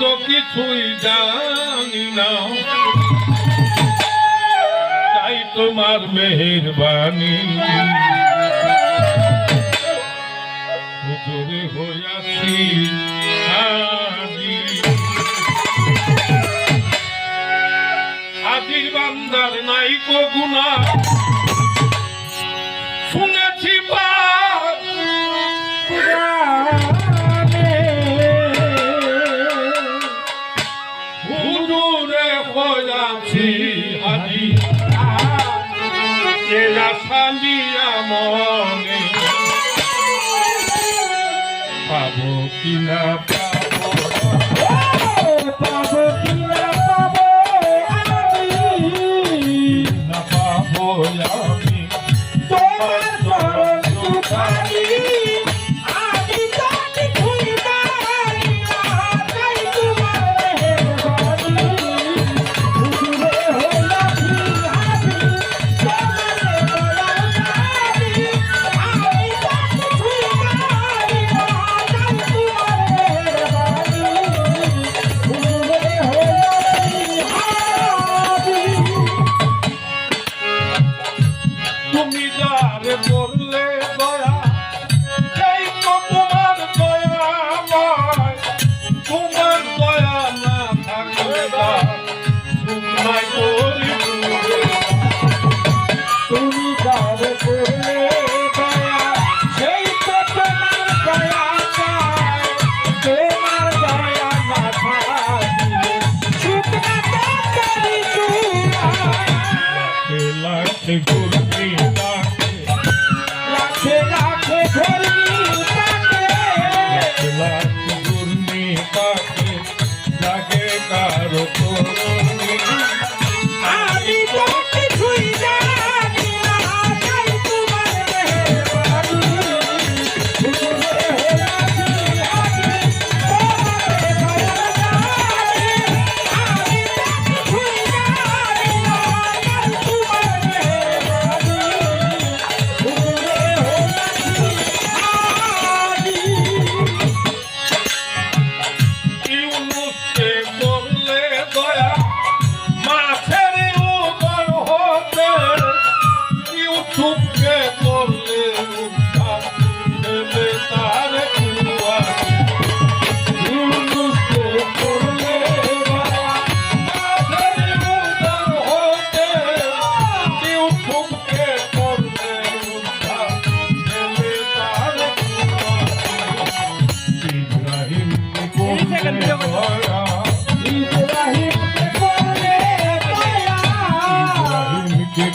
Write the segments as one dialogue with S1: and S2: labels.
S1: তো কিছুই জানি না। তাই তোমার মেহেরবানি। হুজুরে হইয়াছি বান্দার নাই কো শুনেছি বাদ হইয়াছি হাজির এ আশা নিয়া মনে। পাবো কিনা পাবো।
S2: পাবো কি না পাবো আমি
S1: না পাবো। Thank you.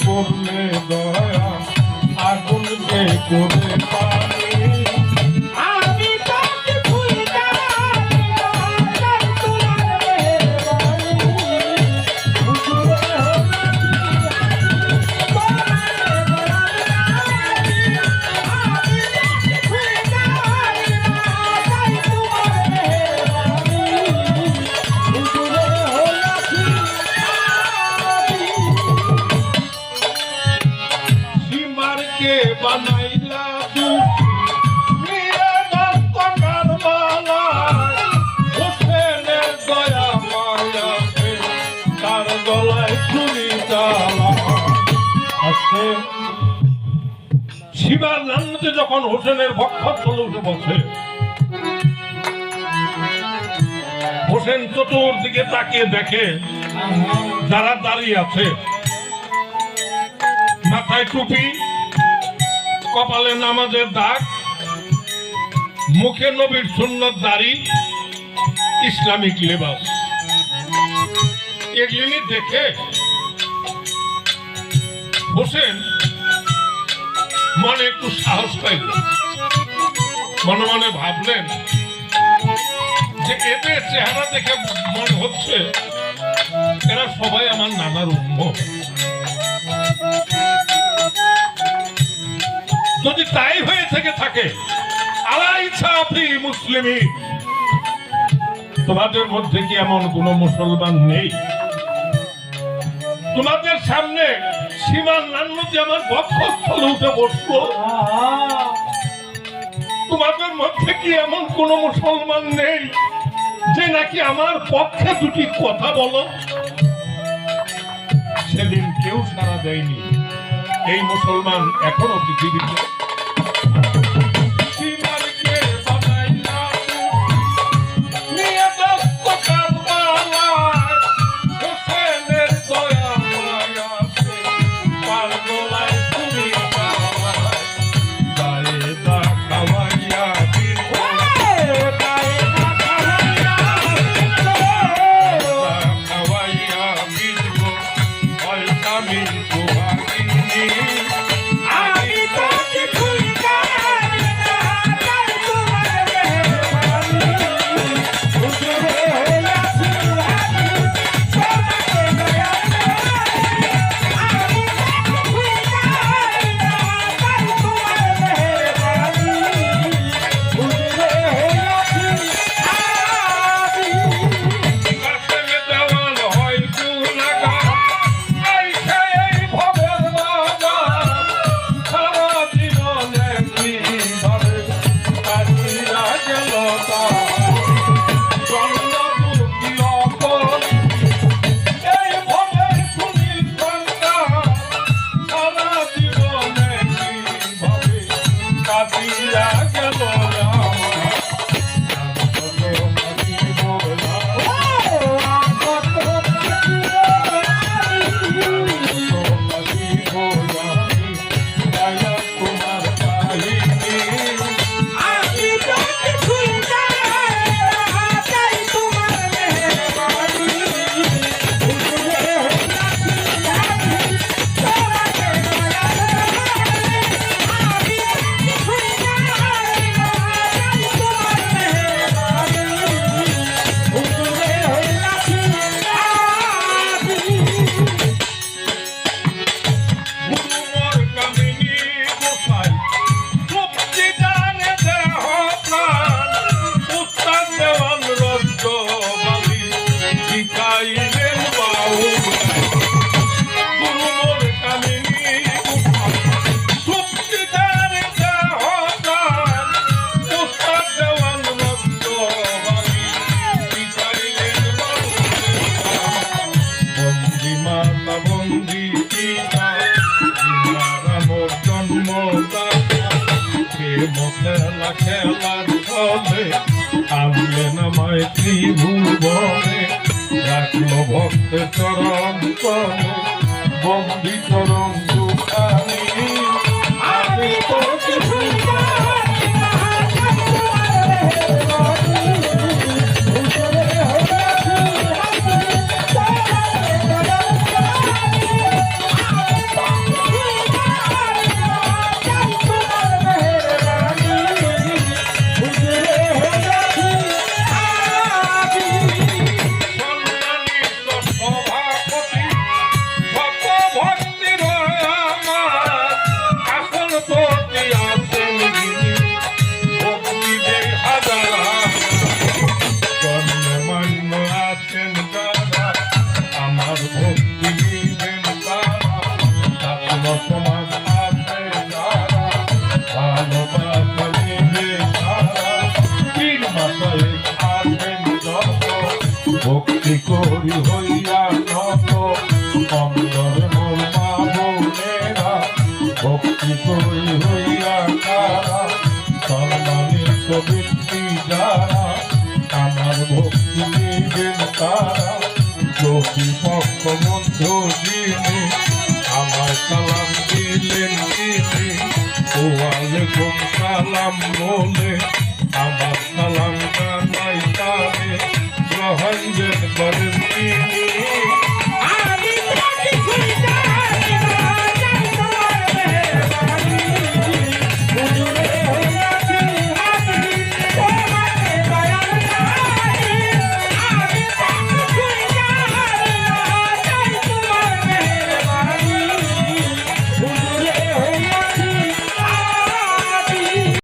S1: করলে দয়া ইব্রাহিমকে সীমারকে বানাইলা চালা শিবার নান্নতে যখন হোসেনের বক্ষস্থলে উঠে বসে। হোসেন চতুর্দিকে তাকিয়ে দেখে যারা দাঁড়িয়ে আছে। মাথায় টুপি কপালে নামাজের দাগ, মুখে নবীর সুন্নত দাড়ি, ইসলামিক লেবাস। এগুলি দেখে হোসেন মনে একটু সাহস পাইল। মনে মনে ভাবলেন যে এদের চেহারা দেখে মনে হচ্ছে এরা সবাই আমার নানার উন্মুখ যদি তাই হয়ে থেকে থাকে আলাইছা আপনি মুসলিমি তোমাদের মধ্যে কি এমন কোন মুসলমান নেই? তোমাদের সামনে সীমান নান্নতি আমার বক্ষস্থলে উঠে বসবো তোমাদের মধ্যে কি এমন কোন মুসলমান নেই যে নাকি আমার পক্ষে দুটি কথা বলো? সেদিন কেউ সারা দেয়নি। এই মুসলমান এখনও পৃথিবীতে খেলার চলে আনলেন আমায় ত্রিভুবনে রাখল ভক্ত চরণ তলে বন্দি চরণ কি করি হইয়া নত অন্তর মোর মা বোনেরা। ভক্তি করি হইয়া তারা সম্মানিত ব্যক্তি যারা। আমার ভক্তি দিবেন তারা যোগী পক্ষ বন্ধু যিনি আমার সালাম দিলেন তিনি ও আলাইকুম সালাম বলে? আমার সালাম জানাই তারে। hundred buttons.